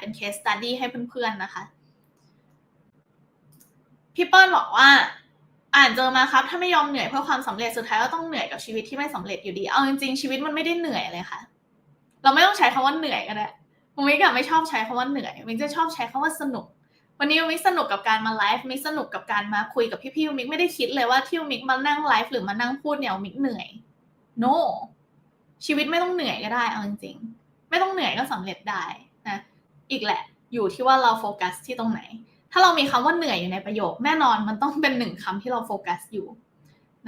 เป็นเคสตัดดี้ให้เพื่อนๆนะคะ พี่เปิ้ลบอกว่า อ่านเจอมาครับ ถ้าไม่ยอมเหนื่อยเพื่อความสำเร็จสุดท้ายก็ต้องเหนื่อยกับชีวิตที่ไม่สำเร็จอยู่ดี เอาจริงๆชีวิตมันไม่ได้เหนื่อยเลยค่ะ เราไม่ต้องใช้คำว่าเหนื่อยก็ได้มิกอะไม่ชอบใช้คำว่าเหนื่อยมิกจะชอบใช้คำว่าสนุก วันนี้มิกสนุกกับการมาไลฟ์มิกสนุกกับการมาคุยกับพี่ๆมิกไม่ได้คิดเลยว่าที่มิกมานั่งไลฟ์หรือมานั่งพูดเนี่ยมิกเหนื่อย no ชีวิตไม่ต้องเหนื่อยก็ได้เอาจริงๆไม่ต้องเหนื่อยก็สำเร็จได้ อีกแหละ อยู่ที่ว่าเราโฟกัสที่ตรงไหน ถ้าเรามีคำว่าเหนื่อยอยู่ในประโยค แน่นอนมันต้องเป็นหนึ่งคำที่เราโฟกัสอยู่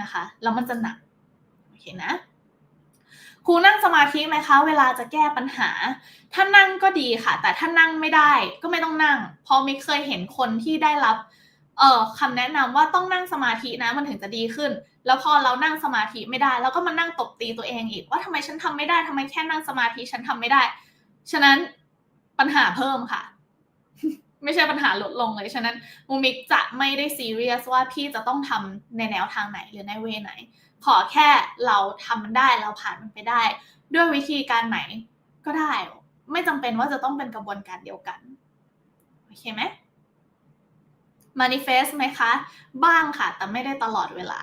นะคะแล้วมันจะหนักโอเคนะครูนั่งสมาธิไหมคะ เวลาจะแก้ปัญหา ถ้านั่งก็ดีค่ะ แต่ถ้านั่งไม่ได้ก็ไม่ต้องนั่งเพราะมิกเคยเห็นคนที่ได้รับเอ่อคำแนะนำว่าต้องนั่งสมาธินะมันถึงจะดีขึ้น แล้วพอเรานั่งสมาธิไม่ได้ แล้วก็มานั่งตบตีตัวเองอีกว่าทำไมฉันทำไม่ได้ทำไมแค่นั่งสมาธิฉันทำไม่ได้ ฉะนั้น ปัญหาเพิ่มค่ะ ไม่ใช่ปัญหาลดลงเลย ฉะนั้นมูมิกจะไม่ได้ซีเรียสว่าพี่จะต้องทำในแนวทางไหนหรือในเวไหน ขอแค่เราทำมันได้เราผ่านมันไปได้ ด้วยวิธีการไหนก็ได้ ไม่จำเป็นว่าจะต้องเป็นกระบวนการเดียวกัน โอเคไหม manifest ไหมคะ บ้างค่ะ แต่ไม่ได้ตลอดเวลา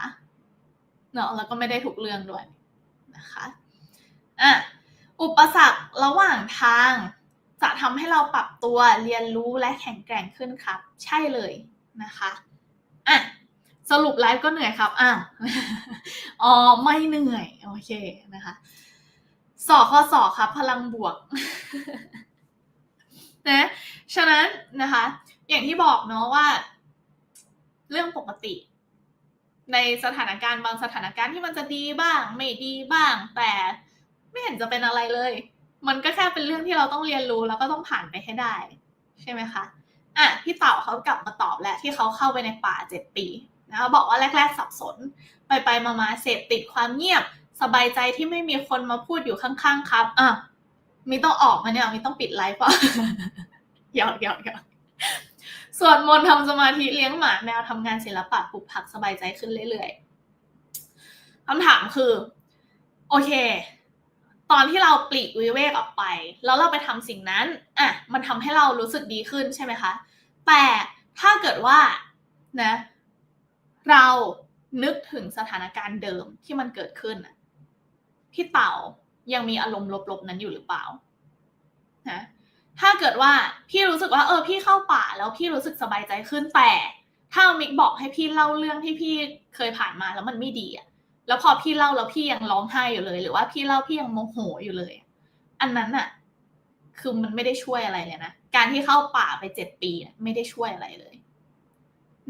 เนอะแล้วก็ไม่ได้ทุกเรื่องด้วยนะคะอะอุปสรรคระหว่างทาง จะทำให้เราปรับตัวเรียนรู้และแข็งแกร่งขึ้นครับ ใช่เลยนะคะอะสรุปไลฟ์ก็เหนื่อยครับอ้าวอ๋อไม่เหนื่อยโอเคนะคะสอข้อสอครับ พลังบวกนะฉะนั้นนะคะ อย่างที่บอกเนาะว่า เรื่องปกติ ในสถานการณ์บางสถานการณ์ที่มันจะดีบ้าง ไม่ดีบ้าง แต่ไม่เห็นจะเป็นอะไรเลย มันก็แค่เป็นเรื่องที่เราต้องเรียนรู้แล้วก็ต้องผ่านไปให้ได้ ใช่ไหมคะอะพี่เต่าเขากลับมาตอบแหล้วที่เขาเข้าไปในป่าเจ็ดปีนะคะบอกว่าแรก ๆ สับสน ไปไปมามาเสพติดความเงียบ สบายใจที่ไม่มีคนมาพูดอยู่ข้างๆครับอะมีต้องออกมาเนี่ยมีต้องปิดไลฟ์ป่ะหยอกหยอกหยอกสวดมนต์ทำสมาธิเลี้ยงหมาแมวทำงานศิลปะปลูกผักสบายใจขึ้นเรื่อยๆคำถามคือ โอเค ตอนที่เราปลีกวิเวกออกไป แล้วเราไปทำสิ่งนั้นอะมันทำให้เรารู้สึกดีขึ้นใช่ไหมคะแต่ถ้าเกิดว่านะเรานึกถึงสถานการณ์เดิมที่มันเกิดขึ้นพี่เต่ายังมีอารมณ์ลบๆนั้นอยู่หรือเปล่านะถ้าเกิดว่าพี่รู้สึกว่าเออพี่เข้าป่าแล้วพี่รู้สึกสบายใจขึ้นแต่ถ้ามิกบอกให้พี่เล่าเรื่องที่พี่เคยผ่านมาแล้วมันไม่ดีอะ แล้วพอพี่เล่าแล้วพี่ยังร้องไห้อยู่เลย หรือว่าพี่เล่าพี่ยังโมโหอยู่เลย อันนั้นอะคือมันไม่ได้ช่วยอะไรเลยนะ การที่เข้าป่าไปเจ็ดปีไม่ได้ช่วยอะไรเลย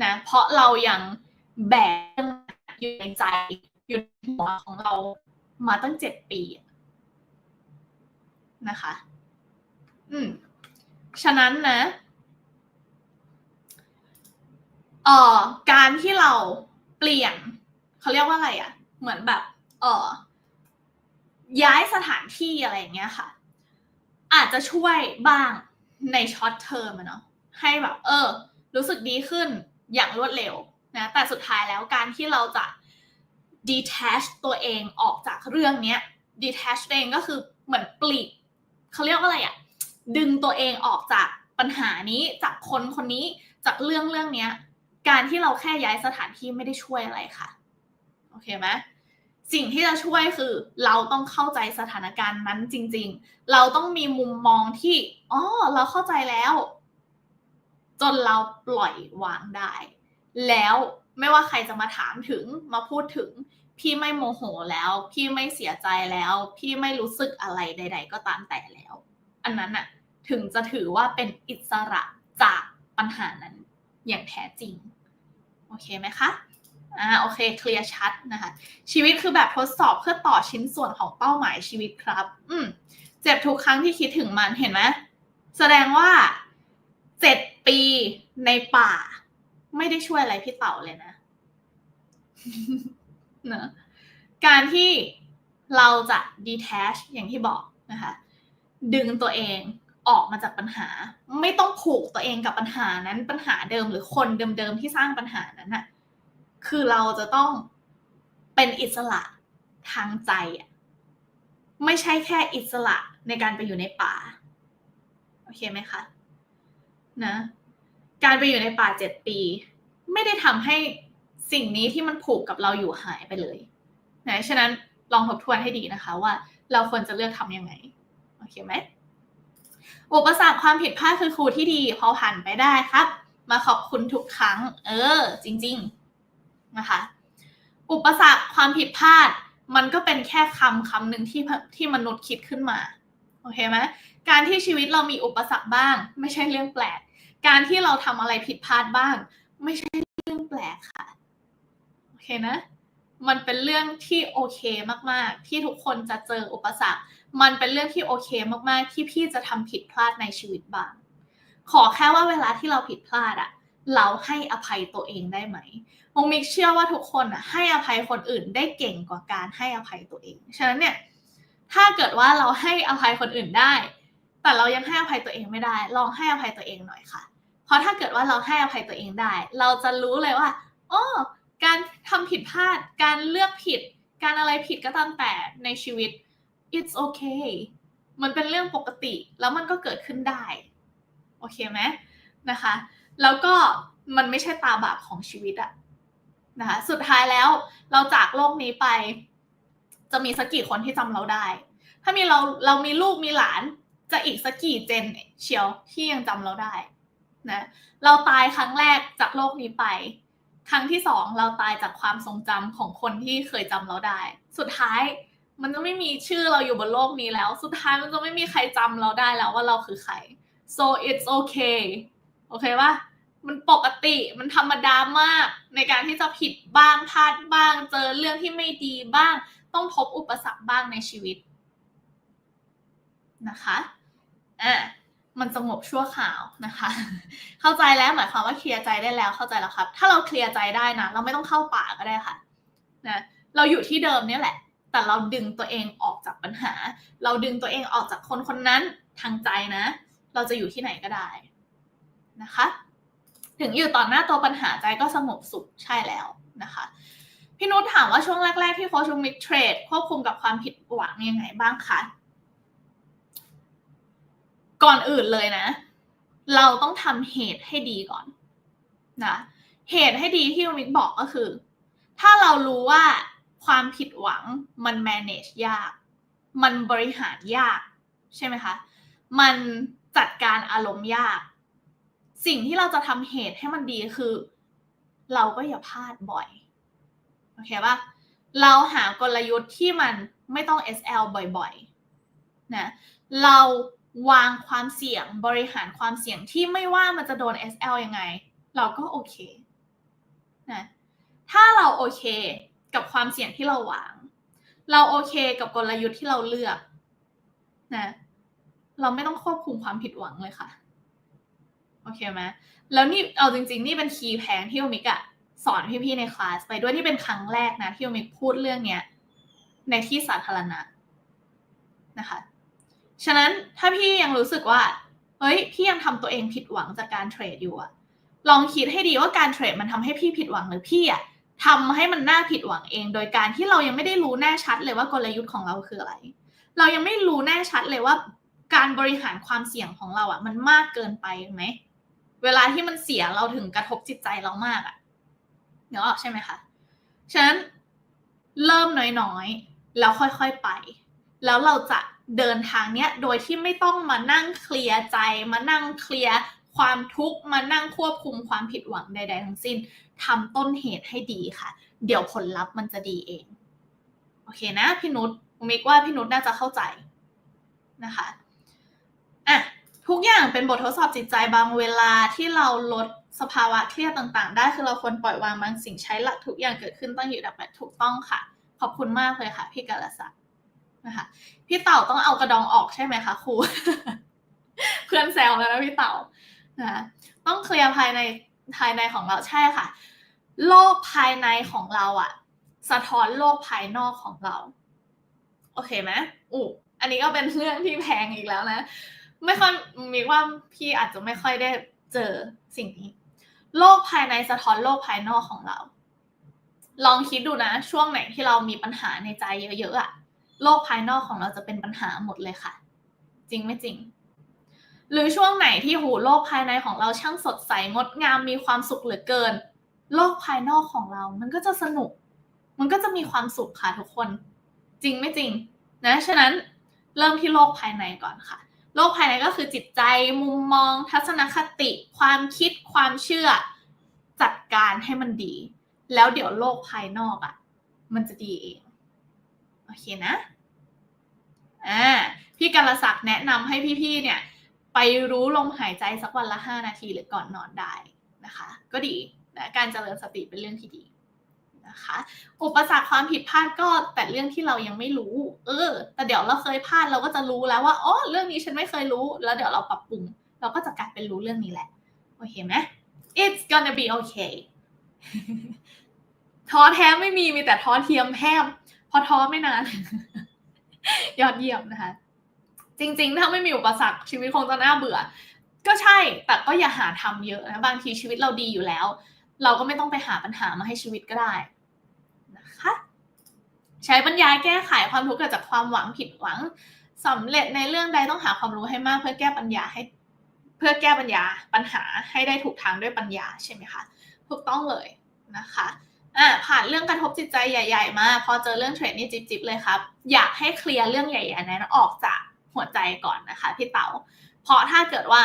นะ เพราะเรายังแบกอยู่ในใจอยู่ในหัวของเรามาตั้งเจ็ดปีนะคะ อืม ฉะนั้นนะเอ่อการที่เราเปลี่ยน เขาเรียกว่าอะไรอะ่ะ เหมือนแบบเออย้ายสถานที่อะไรอย่างเงี้ยค่ะ อาจจะช่วยบ้างในช็อตเทอมเนาะให้แบบ เออ รู้สึกดีขึ้นอย่างรวดเร็วนะแต่สุดท้ายแล้วการที่เราจะ detach ตัวเองออกจากเรื่องเนี้ย detach ตัวเองก็คือเหมือนปลีกเขาเรียกว่าอะไรอะดึงตัวเองออกจากปัญหานี้จากคนคนนี้จากเรื่องเรื่องเนี้ย การที่เราแค่ย้ายสถานที่ไม่ได้ช่วยอะไรค่ะ โอเคไหมสิ่งที่จะช่วยคือเราต้องเข้าใจสถานการณ์นั้นจริง ๆ เราต้องมีมุมมองที่อ๋อเราเข้าใจแล้ว จนเราปล่อยวางได้ แล้วไม่ว่าใครจะมาถามถึงมาพูดถึง พี่ไม่โมโหแล้ว พี่ไม่เสียใจแล้ว พี่ไม่รู้สึกอะไรใด ๆ ก็ตามแต่แล้ว อันนั้นอะถึงจะถือว่าเป็นอิสระจากปัญหานั้นอย่างแท้จริง โอเคไหมคะ อ่าโอเคเคลียร์ชัดนะคะชีวิตคือแบบทดสอบเพื่อต่อชิ้นส่วนของเป้าหมายชีวิตครับ อืมเจ็บทุกครั้งที่คิดถึงมันเห็นไหมแสดงว่าเจ็ดปีในป่า ไม่ได้ช่วยอะไรพี่เต่าเลยนะเนอะการที่เราจะ detach อย่างที่บอกนะคะดึงตัวเองออกมาจากปัญหา ไม่ต้องผูกตัวเองกับปัญหานั้นปัญหาเดิมหรือคนเดิมๆที่สร้างปัญหานั้นน่ะ คือเราจะต้องเป็นอิสระทางใจอะไม่ใช่แค่อิสระในการไปอยู่ในป่า โอเคไหมคะนะการไปอยู่ในป่าเจ็ดปี ไม่ได้ทำให้สิ่งนี้ที่มันผูกกับเราอยู่หายไปเลยนะฉะนั้นลองทบทวนให้ดีนะคะว่าเราควรจะเลือกทำยังไง โอเคไหมอุปสรรคความผิดพลาดคือครูที่ดีพอผ่านไปได้ครับ มาขอบคุณทุกครั้ง เออ จริง ๆ นะคะ อุปสรรคความผิดพลาด มันก็เป็นแค่คำคำหนึ่งที่ที่มนุษย์คิดขึ้นมาโอเคไหมการที่ชีวิตเรามีอุปสรรคบ้าง ไม่ใช่เรื่องแปลก การที่เราทำอะไรผิดพลาดบ้าง ไม่ใช่เรื่องแปลกค่ะโอเคนะมันเป็นเรื่องที่โอเคมากๆ ที่ทุกคนจะเจออุปสรรค มันเป็นเรื่องที่โอเคมากๆ ที่พี่จะทำผิดพลาดในชีวิตบ้าง ขอแค่ว่าเวลาที่เราผิดพลาดอะ เราให้อภัยตัวเองได้ไหมมงมิกเชื่อว่าทุกคนอะให้อภัยคนอื่นได้เก่งกว่าการให้อภัยตัวเอง ฉะนั้นเนี่ยถ้าเกิดว่าเราให้อภัยคนอื่นได้ แต่เรายังให้อภัยตัวเองไม่ได้ ลองให้อภัยตัวเองหน่อยค่ะ เพราะถ้าเกิดว่าเราให้อภัยตัวเองได้ เราจะรู้เลยว่าอ๋อการทำผิดพลาด การเลือกผิด การอะไรผิดก็ตามแต่ในชีวิต it's okay มันเป็นเรื่องปกติแล้วมันก็เกิดขึ้นได้ โอเคไหมนะคะ แล้วก็มันไม่ใช่ตาบาปของชีวิตอะนะคะสุดท้ายแล้วเราจากโลกนี้ไป จะมีสักกี่คนที่จำเราได้ ถ้ามีเราเรามีลูกมีหลานจะอีกสักกี่เจนเชียวที่ยังจำเราได้นะเราตายครั้งแรกจากโลกนี้ไป ครั้งที่สองเราตายจากความทรงจำของคนที่เคยจำเราได้ สุดท้ายมันจะไม่มีชื่อเราอยู่บนโลกนี้แล้ว สุดท้ายมันจะไม่มีใครจำเราได้แล้วว่าเราคือใคร so it's okay โอเคปะมันปกติมันธรรมดามากในการที่จะผิดบ้างพลาดบ้าง เจอเรื่องที่ไม่ดีบ้าง ต้องพบอุปสรรคบ้างในชีวิตนะคะอะมันสงบชั่วข่าวนะคะ เข้าใจแล้วหมายความว่าเคลียร์ใจได้แล้วเข้าใจแล้วครับ ถ้าเราเคลียร์ใจได้นะเราไม่ต้องเข้าป่าก็ได้ค่ะนะเราอยู่ที่เดิมเนี่ยแหละ แต่เราดึงตัวเองออกจากปัญหา เราดึงตัวเองออกจากคนคนนั้นทางใจนะ เราจะอยู่ที่ไหนก็ได้ นะคะ ถึงอยู่ต่อหน้าตัวปัญหาใจก็สงบสุขใช่แล้วนะคะ พี่นุชถามว่าช่วงแรก ๆ ที่โค้ชมิกเทรดควบคุมกับความผิดหวังยังไงบ้างคะก่อนอื่นเลยนะ เราต้องทำเหตุให้ดีก่อนนะเหตุให้ดีที่มิกบอกก็คือ ถ้าเรารู้ว่าความผิดหวังมัน manage ยาก มันบริหารยาก ใช่ไหมคะ มันจัดการอารมณ์ยาก สิ่งที่เราจะทำเหตุให้มันดีคือ เราก็อย่าพลาดบ่อยโอเคปะเราหากลยุทธ์ที่มันไม่ต้อง SL บ่อยๆนะเราวางความเสี่ยงบริหารความเสี่ยงที่ไม่ว่ามันจะโดน SL ยังไง เราก็โอเคนะถ้าเราโอเคกับความเสี่ยงที่เราวาง เราโอเคกับกลยุทธ์ที่เราเลือกนะเราไม่ต้องควบคุมความผิดหวังเลยค่ะ โอเคไหมแล้วนี่เอาจริง ๆ นี่เป็นคีย์แพงที่โอมิกอะสอนพี่ๆในคลาสไปด้วยที่เป็นครั้งแรกนะที่โอมิกพูดเรื่องเนี้ยในที่สาธารณะนะคะฉะนั้นถ้าพี่ยังรู้สึกว่าเฮ้ยพี่ยังทำตัวเองผิดหวังจากการเทรดอยู่อะลองคิดให้ดีว่าการเทรดมันทำให้พี่ผิดหวังหรือพี่อะทำให้มันน่าผิดหวังเอง โดยการที่เรายังไม่ได้รู้แน่ชัดเลยว่ากลยุทธ์ของเราคืออะไร เรายังไม่รู้แน่ชัดเลยว่าการบริหารความเสี่ยงของเราอะมันมากเกินไปไหม เวลาที่มันเสียเราถึงกระทบจิตใจเรามากอะเนาะใช่ไหมคะฉะนั้นเริ่มน้อยๆ แล้วค่อยๆไป แล้วเราจะเดินทางเนี้ยโดยที่ไม่ต้องมานั่งเคลียร์ใจ มานั่งเคลียร์ความทุกข์มานั่งควบคุมความผิดหวังใด ๆ ทั้งสิ้นทำต้นเหตุให้ดีค่ะ เดี๋ยวผลลัพธ์มันจะดีเอง โอเคนะพี่นุชมิกว่าพี่นุชน่าจะเข้าใจนะคะอะ ทุกอย่างเป็นบททดสอบจิตใจบางเวลาที่เราลดสภาวะเครียดต่างๆ ได้คือเราควรปล่อยวางบางสิ่งใช้หลักทุกอย่างเกิดขึ้นต้องอยู่ดับแบบถูกต้องค่ะ ขอบคุณมากเลยค่ะ พี่กาลศักนะคะพี่เต่าต้องเอากระดองออกใช่ไหมคะครูเพื่อนแซวแล้วนะพี่เต่านะต้องเคลียร์ภายในภายในของเราใช่ค่ะ โลกภายในของเราอะสะท้อนโลกภายนอกของเรา โอเคไหมอู้อันนี้ก็เป็นเรื่องที่แพงอีกแล้วนะ ไม่ค่อยมีว่าพี่อาจจะไม่ค่อยได้เจอสิ่งนี้ โลกภายในสะท้อนโลกภายนอกของเรา ลองคิดดูนะ ช่วงไหนที่เรามีปัญหาในใจเยอะๆอะโลกภายนอกของเราจะเป็นปัญหาหมดเลยค่ะ จริงไม่จริง หรือช่วงไหนที่หูโลกภายในของเราช่างสดใสงดงามมีความสุขเหลือเกิน โลกภายนอกของเรา มันก็จะสนุก มันก็จะมีความสุขค่ะทุกคน จริงไม่จริง นะฉะนั้นเริ่มที่โลกภายในก่อนค่ะ โลกภายในก็คือจิตใจมุมมอง ทัศนคติ ความคิดความเชื่อ จัดการให้มันดี แล้วเดี๋ยวโลกภายนอกอะ่ะ มันจะดีเอง โอเคนะอ่าพี่กัลศักดิ์แนะนำให้พี่ๆเนี่ย ไปรู้ลมหายใจสักวันละห้านาทีหรือก่อนนอนได้นะคะ ก็ดีนะการเจริญสติเป็นเรื่องที่ดี นะคะ อุปสรรคความผิดพลาดก็แต่เรื่องที่เรายังไม่รู้ เออ แต่เดี๋ยวเราเคยพลาดเราก็จะรู้แล้วว่าอ๋อเรื่องนี้ฉันไม่เคยรู้ แล้วเดี๋ยวเราปรับปรุง เราก็จะกลายเป็นรู้เรื่องนี้แหละ โอเคไหม it's gonna be okay ท้อแท้ไม่มีมีแต่ท้อเทียมแฮมพอท้อไม่นาน ยอดเยี่ยมนะคะ จริงๆ ถ้าไม่มีอุปสรรคชีวิตคงจะน่าเบื่อ ก็ใช่ แต่ก็อย่าหาทำเยอะนะ บางทีชีวิตเราดีอยู่แล้ว เราก็ไม่ต้องไปหาปัญหามาให้ชีวิตก็ได้ นะคะ ใช้ปัญญาแก้ไขความทุกข์เกิดจากความหวังผิดหวังสำเร็จในเรื่องใดต้องหาความรู้ให้มาก เพื่อแก้ปัญญาให้ เพื่อแก้ปัญญาปัญหาให้ได้ถูกทางด้วยปัญญาใช่ไหมคะถูกต้องเลยนะคะอ่าผ่านเรื่องกระทบจิตใจใหญ่ ๆ มา พอเจอเรื่องเทรดนี่จิบๆเลยครับ อยากให้เคลียร์เรื่องใหญ่ๆนั้นออกจากหัวใจก่อนนะคะพี่เต๋าเพราะถ้าเกิดว่า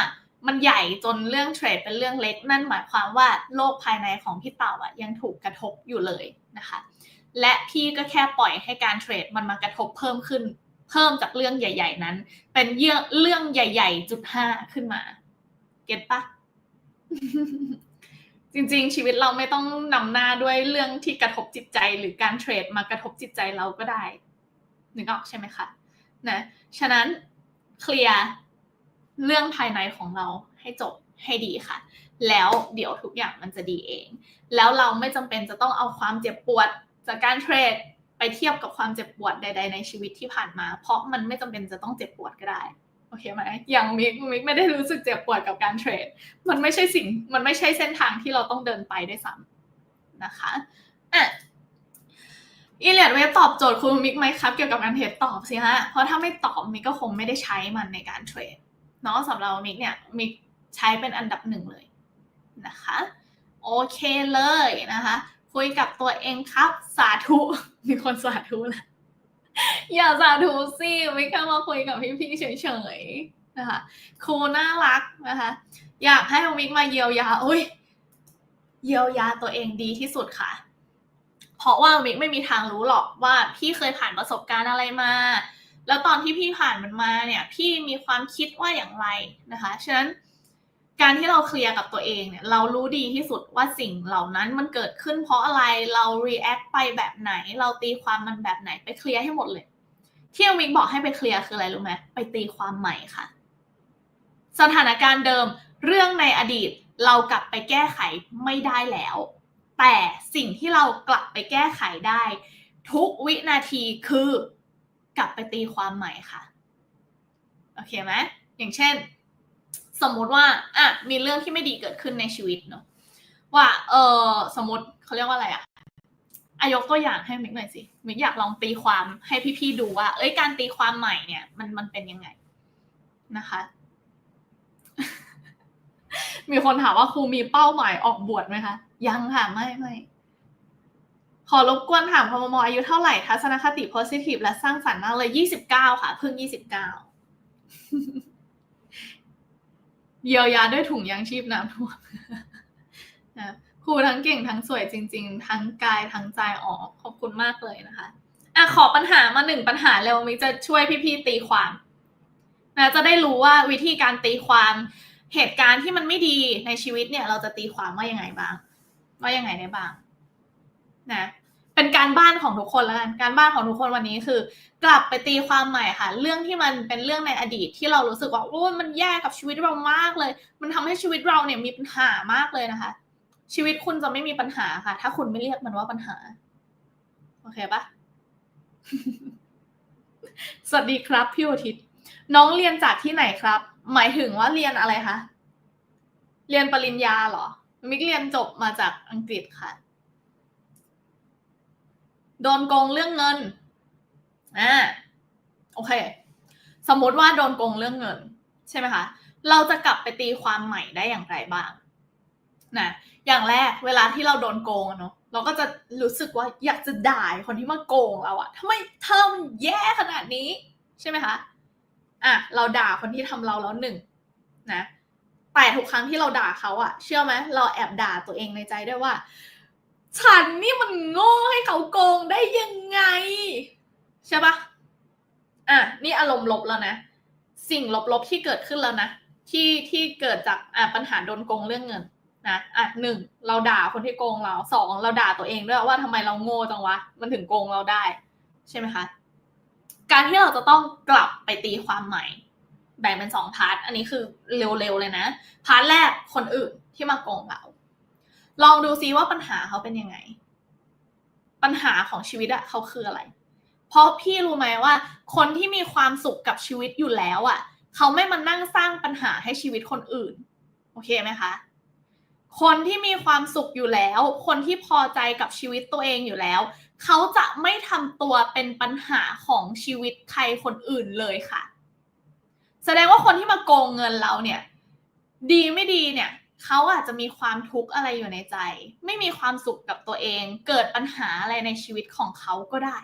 มันใหญ่จนเรื่องเทรดเป็นเรื่องเล็ก นั่นหมายความว่าโลกภายในของพี่เต๋าอะยังถูกกระทบอยู่เลยนะคะ และพี่ก็แค่ปล่อยให้การเทรดมันมากระทบเพิ่มขึ้น เพิ่มจากเรื่องใหญ่ ๆ นั้น เป็นเรื่องเรื่องใหญ่ๆจุดห้าขึ้นมา เก็ตปะจริง ๆ ชีวิตเราไม่ต้องนำหน้าด้วยเรื่องที่กระทบจิตใจ หรือการเทรดมากระทบจิตใจเราก็ได้นึกออกใช่ไหมคะนะฉะนั้นเคลียร์เรื่องภายในของเราให้จบให้ดีค่ะ แล้วเดี๋ยวทุกอย่างมันจะดีเอง แล้วเราไม่จำเป็นจะต้องเอาความเจ็บปวด จากการเทรดไปเทียบกับความเจ็บปวดใด ๆ ในชีวิตที่ผ่านมา เพราะมันไม่จำเป็นจะต้องเจ็บปวดก็ได้โอเคไหมอย่างมิกมิกไม่ได้รู้สึกเจ็บปวดกับการเทรด มันไม่ใช่สิ่ง มันไม่ใช่เส้นทางที่เราต้องเดินไปได้ซ้ำนะคะอะอีเลียดเว็บตอบโจทย์คุณมิกไหมครับ เกี่ยวกับการเทรดตอบสิฮะ เพราะถ้าไม่ตอบมิกก็คงไม่ได้ใช้มันในการเทรดเนาะสำหรับมิกเนี่ยมิกใช้เป็นอันดับหนึ่งเลยนะคะ โอเคเลยนะคะ คุยกับตัวเองครับ สาธุมีคนสาธุแล้วอย่าสาธุสิไม่แค่มาคุยกับพี่ๆเฉยๆนะคะครูน่ารักนะคะ อยากให้มิกมาเยียวยาอุ้ยเยียวยาตัวเองดีที่สุดค่ะ เพราะว่ามิกไม่มีทางรู้หรอกว่าพี่เคยผ่านประสบการณ์อะไรมา แล้วตอนที่พี่ผ่านมันมาเนี่ย พี่มีความคิดว่าอย่างไรนะคะ ฉะนั้น การที่เราเคลียร์กับตัวเองเนี่ยเรารู้ดีที่สุดว่าสิ่งเหล่านั้นมันเกิดขึ้นเพราะอะไรเรา react ไปแบบไหน เราตีความมันแบบไหนไปเคลียร์ให้หมดเลยที่มิกบอกให้ไปเคลียร์คืออะไรรู้ไหมไปตีความใหม่ค่ะ สถานการณ์เดิมเรื่องในอดีตเรากลับไปแก้ไขไม่ได้แล้ว แต่สิ่งที่เรากลับไปแก้ไขได้ ทุกวินาทีคือกลับไปตีความใหม่ค่ะ โอเคไหมอย่างเช่น สมมติว่าอะมีเรื่องที่ไม่ดีเกิดขึ้นในชีวิตเนาะว่า เออสมมติเขาเรียกว่าอะไรอะอายกตัวอย่างให้มิกหน่อยสิมิกอยากลองตีความให้พี่ๆดูว่า เอ้ยการตีความใหม่เนี่ย มันมันเป็นยังไงนะคะ มีคนถามว่าครูมีเป้าหมายออกบวชไหมคะ ยังค่ะไม่ไม่ขอรบกวนถามพมมอายุเท่าไหร่ทัศนคติ positive และสร้างสรรค์มากเลยยี่สิบเก้าค่ะเพิ่งยี่สิบเก้า เยียวยาด้วยถุงยางชีพน้ำท่วมครูทั้งเก่งทั้งสวยจริง ๆ ทั้งกายทั้งใจอ๋อขอบคุณมากเลยนะคะอะขอปัญหามาหนึ่งปัญหาเร็วมิกจะช่วยพี่ๆตีความนะจะได้รู้ว่าวิธีการตีความเหตุการณ์ที่มันไม่ดีในชีวิตเนี่ย เราจะตีความว่ายังไงบ้าง ว่ายังไงได้บ้าง นะ เป็นการบ้านของทุกคนแล้วกันการบ้านของทุกคนวันนี้คือ กลับไปตีความใหม่ค่ะ เรื่องที่มันเป็นเรื่องในอดีตที่เรารู้สึกว่าโอ้มันแย่กับชีวิตเรามากเลย มันทำให้ชีวิตเราเนี่ยมีปัญหามากเลยนะคะ ชีวิตคุณจะไม่มีปัญหาค่ะ ถ้าคุณไม่เรียกมันว่าปัญหาโอเคปะสวัสดีครับพี่อุทิศน้องเรียนจากที่ไหนครับ หมายถึงว่าเรียนอะไรคะเรียนปริญญาเหรอมิกเรียนจบมาจากอังกฤษค่ะ โดนโกงเรื่องเงินอ่าโอเค สมมติว่าโดนโกงเรื่องเงิน ใช่ไหมคะ เราจะกลับไปตีความใหม่ได้อย่างไรบ้างนะอย่างแรกเวลาที่เราโดนโกงเนาะเราก็จะรู้สึกว่าอยากจะด่าคนที่มาโกงเราอะทำไมเธอมันแย่ขนาดนี้ ใช่ไหมคะอะเราด่าคนที่ทำเราแล้วหนึ่งนะแต่ทุกครั้งที่เราด่าเขาอะเชื่อไหมเราแอบด่าตัวเองในใจด้วยว่า ฉันนี่มันโง่ให้เขาโกงได้ยังไง ใช่ปะอะนี่อารมณ์ลบแล้วนะ สิ่งลบๆที่เกิดขึ้นแล้วนะ ที่ที่เกิดจากอะปัญหาโดนโกงเรื่องเงินนะอะหนึ่งเราด่าคนที่โกงเราสองเราด่าตัวเองด้วยว่าทำไมเราโง่จังวะ มันถึงโกงเราได้ ใช่ไหมคะการที่เราจะต้องกลับไปตีความใหม่ แบ่งเป็นสองพาร์ทอันนี้คือเร็วๆเลยนะพาร์ทแรกคนอื่นที่มาโกงเรา ลองดูซิว่าปัญหาเขาเป็นยังไง ปัญหาของชีวิตอะเขาคืออะไร เพราะพี่รู้ไหมว่า คนที่มีความสุขกับชีวิตอยู่แล้วอะเขาไม่มานั่งสร้างปัญหาให้ชีวิตคนอื่น โอเคไหมคะ คนที่มีความสุขอยู่แล้ว คนที่พอใจกับชีวิตตัวเองอยู่แล้ว เขาจะไม่ทำตัวเป็นปัญหาของชีวิตใครคนอื่นเลยค่ะ แสดงว่าคนที่มาโกงเงินเราเนี่ย ดีไม่ดีเนี่ย เขาอาจจะมีความทุกข์อะไรอยู่ในใจ ไม่มีความสุขกับตัวเอง เกิดปัญหาอะไรในชีวิตของเขาก็ได้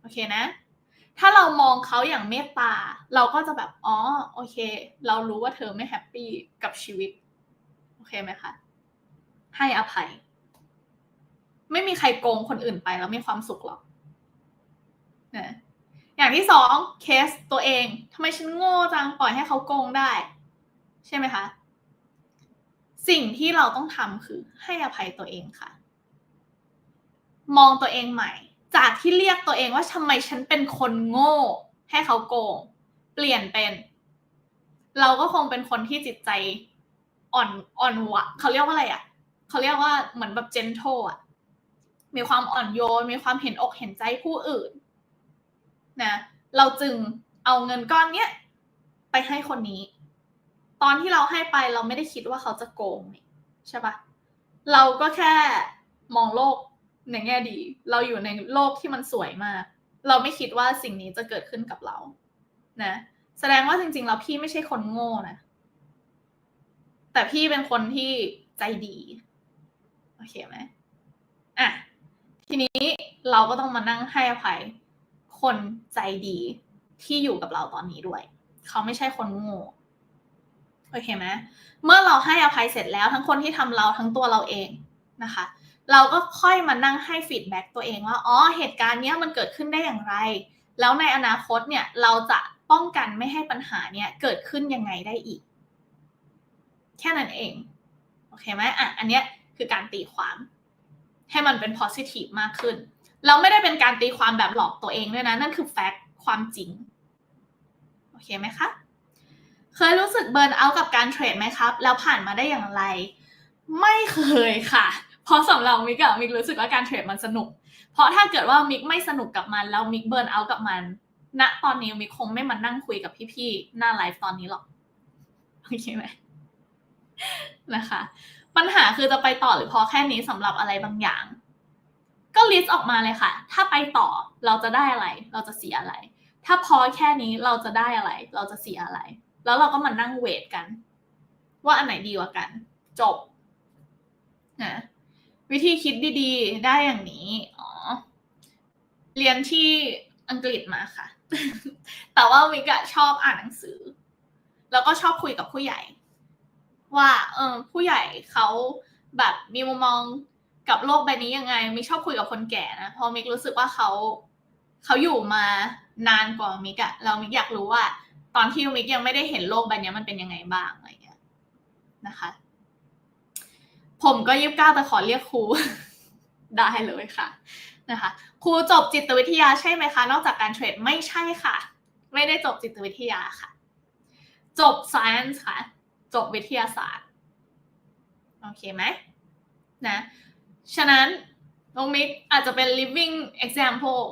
โอเคนะ ถ้าเรามองเขาอย่างเมตตา เราก็จะแบบอ๋อโอเค เรารู้ว่าเธอไม่แฮปปี้กับชีวิตโอเคไหมคะให้อภัย ไม่มีใครโกงคนอื่นไปแล้วมีความสุขหรอกนะอย่างที่สองเคสตัวเองทำไมฉันโง่จังปล่อยให้เขาโกงได้ ใช่ไหมคะ สิ่งที่เราต้องทำคือให้อภัยตัวเองค่ะ มองตัวเองใหม่ จากที่เรียกตัวเองว่าทำไมฉันเป็นคนโง่ ให้เขาโกง เปลี่ยนเป็น เราก็คงเป็นคนที่จิตใจอ่อนอ่อนวะเขาเรียกว่าอะไรอะเขาเรียกว่าเหมือนแบบเจนโทอะมีความอ่อนโยน มีความเห็นอกเห็นใจผู้อื่นนะเราจึงเอาเงินก้อนเนี้ยไปให้คนนี้ ตอนที่เราให้ไปเราไม่ได้คิดว่าเขาจะโกงใช่ปะเราก็แค่มองโลกในแง่ดี เราอยู่ในโลกที่มันสวยมาก เราไม่คิดว่าสิ่งนี้จะเกิดขึ้นกับเรา นะ แสดงว่าจริงๆ เราพี่ไม่ใช่คนโง่นะ แต่พี่เป็นคนที่ใจดี โอเคไหมอะ ทีนี้เราก็ต้องมานั่งให้อภัย คนใจดีที่อยู่กับเราตอนนี้ด้วย เขาไม่ใช่คนโง่ โอเคไหมเมื่อเราให้อภัยเสร็จแล้ว ทั้งคนที่ทำเราทั้งตัวเราเองนะคะ เราก็ค่อยมานั่งให้ฟีดแบ็กตัวเองว่าอ๋อเหตุการณ์เนี้ยมันเกิดขึ้นได้อย่างไร แล้วในอนาคตเนี่ยเราจะป้องกันไม่ให้ปัญหาเนี่ยเกิดขึ้นยังไงได้อีก แค่นั้นเองโอเคไหมอะอันเนี้ยคือการตีความให้มันเป็น positive มากขึ้น เราไม่ได้เป็นการตีความแบบหลอกตัวเองด้วยนะ นั่นคือแฟกต์ความจริง โอเคไหมคะ เคยรู้สึกเบิร์นเอาท์กับการเทรดไหมครับ แล้วผ่านมาได้อย่างไร ไม่เคยค่ะ เพราะสำหรับมิกอะมิกรู้สึกว่าการเทรดมันสนุก เพราะถ้าเกิดว่ามิกไม่สนุกกับมันแล้วมิกเบิร์นเอาท์กับมันณตอนนี้มิกคงไม่มานั่งคุยกับพี่ๆหน้าไลฟ์ตอนนี้หรอกโอเคไหมนะคะ ปัญหาคือจะไปต่อหรือพอแค่นี้สำหรับอะไรบางอย่าง ก็ลิสต์ออกมาเลยค่ะ ถ้าไปต่อเราจะได้อะไร เราจะเสียอะไร ถ้าพอแค่นี้เราจะได้อะไร เราจะเสียอะไร แล้วเราก็มานั่งเวทกัน ว่าอันไหนดีกว่ากัน จบนะวิธีคิดดีๆ ได้อย่างนี้ อ๋อ เรียนที่อังกฤษมาค่ะ แต่ว่าวิกะชอบอ่านหนังสือ แล้วก็ชอบคุยกับผู้ใหญ่ ว่า เออผู้ใหญ่เขาแบบมีมุมมองกับโลกใบนี้ยังไง มิกชอบคุยกับคนแก่นะพราะมิกรู้สึกว่าเขาเขาอยู่มานานกว่ามิกอะแล้วมิกอยากรู้ว่า ตอนที่มิกยังไม่ได้เห็นโลกใบนี้มันเป็นยังไงบ้างอะไรเงี้ยนะคะ ผมก็ยิบก้าแต่ขอเรียกครู ได้เลยค่ะนะคะครูจบจิตวิทยาใช่ไหมคะ นอกจากการเทรดไม่ใช่ค่ะ ไม่ได้จบจิตวิทยาค่ะ จบ science ค่ะ จบวิทยาศาสตร์โอเคไหมนะฉะนั้นน้องมิกอาจจะเป็น living example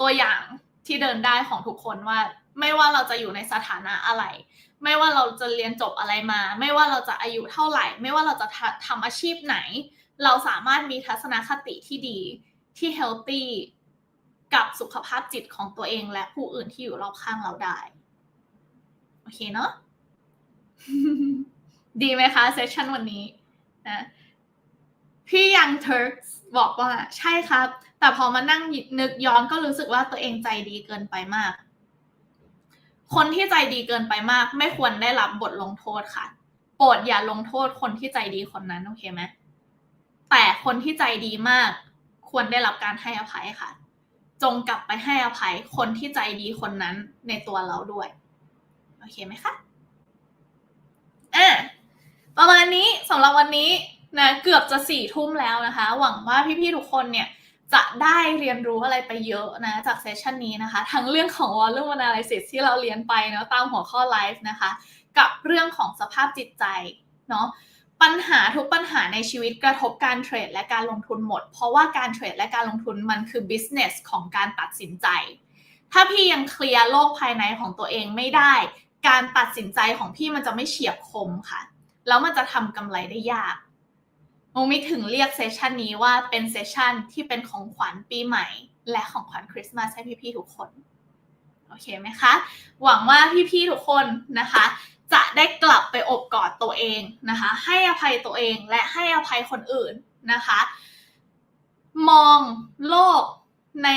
ตัวอย่างที่เดินได้ของทุกคนว่า ไม่ว่าเราจะอยู่ในสถานะอะไร ไม่ว่าเราจะเรียนจบอะไรมา ไม่ว่าเราจะอายุเท่าไหร่ ไม่ว่าเราจะทำอาชีพไหน เราสามารถมีทัศนคติที่ดีที่ healthy กับสุขภาพจิตของตัวเองและผู้อื่นที่อยู่รอบข้างเราได้ โอเคเนาะดีไหมคะเซสชันวันนี้นะพี่ยังเทิร์กบอกว่าใช่ครับ แต่พอมานั่งนึกย้อนก็รู้สึกว่าตัวเองใจดีเกินไปมาก คนที่ใจดีเกินไปมาก ไม่ควรได้รับบทลงโทษค่ะ โปรดอย่าลงโทษคนที่ใจดีคนนั้นโอเคไหมแต่คนที่ใจดีมาก ควรได้รับการให้อภัยค่ะ จงกลับไปให้อภัยคนที่ใจดีคนนั้นในตัวเราด้วยโอเคไหมคะอะประมาณนี้สำหรับวันนี้นะเกือบจะสี่ทุ่มแล้วนะคะ หวังว่าพี่ๆทุกคนเนี่ย จะได้เรียนรู้อะไรไปเยอะนะจากเซสชันนี้นะคะ ทั้งเรื่องของ volume analysis ที่เราเรียนไปเนาะตามหัวข้อไลฟ์นะคะ กับเรื่องของสภาพจิตใจเนาะปัญหาทุกปัญหาในชีวิตกระทบการเทรดและการลงทุนหมด เพราะว่าการเทรดและการลงทุนมันคือ business ของการตัดสินใจ ถ้าพี่ยังเคลียร์โลกภายในของตัวเองไม่ได้ การตัดสินใจของพี่มันจะไม่เฉียบคมค่ะ แล้วมันจะทำกำไรได้ยาก โมมิถึงเรียกเซสชันนี้ว่าเป็นเซสชันที่เป็นของขวัญปีใหม่ และของขวัญคริสต์มาสให้พี่ๆทุกคน โอเคไหมคะ หวังว่าพี่ๆทุกคนนะคะ จะได้กลับไปอบกอดตัวเองนะคะ ให้อภัยตัวเองและให้อภัยคนอื่นนะคะ มองโลกใน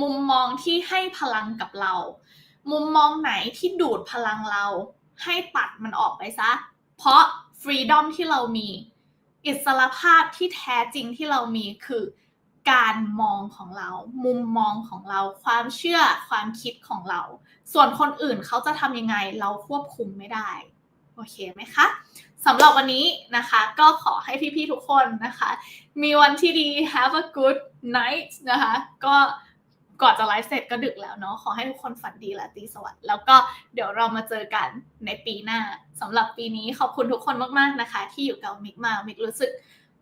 มุมมองที่ให้พลังกับเรา มุมมองไหนที่ดูดพลังเรา ให้ตัดมันออกไปซะ เพราะฟรีดอมที่เรามี อิสรภาพที่แท้จริงที่เรามีคือการมองของเรา มุมมองของเรา ความเชื่อ ความคิดของเรา ส่วนคนอื่นเขาจะทำยังไงเราควบคุมไม่ได้ โอเคไหมคะสำหรับวันนี้นะคะ ก็ขอให้พี่ๆทุกคนนะคะ มีวันที่ดี have a good night นะคะ ก็ ก่อนจะไลฟ์เสร็จก็ดึกแล้วเนาะขอให้ทุกคนฝันดีและตีสวัสดิ์แล้วก็เดี๋ยวเรามาเจอกันในปีหน้าสำหรับปีนี้ขอบคุณทุกคนมากๆนะคะ ที่อยู่กับมิกมามิกรู้สึก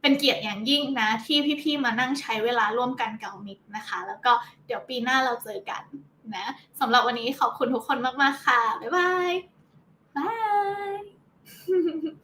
เป็นเกียรติอย่างยิ่งนะ ที่พี่ๆมานั่งใช้เวลาร่วมกันกับมิกนะคะ แล้วก็เดี๋ยวปีหน้าเราเจอกันนะสำหรับวันนี้ขอบคุณทุกคนมากๆค่ะบ๊ายบายบาย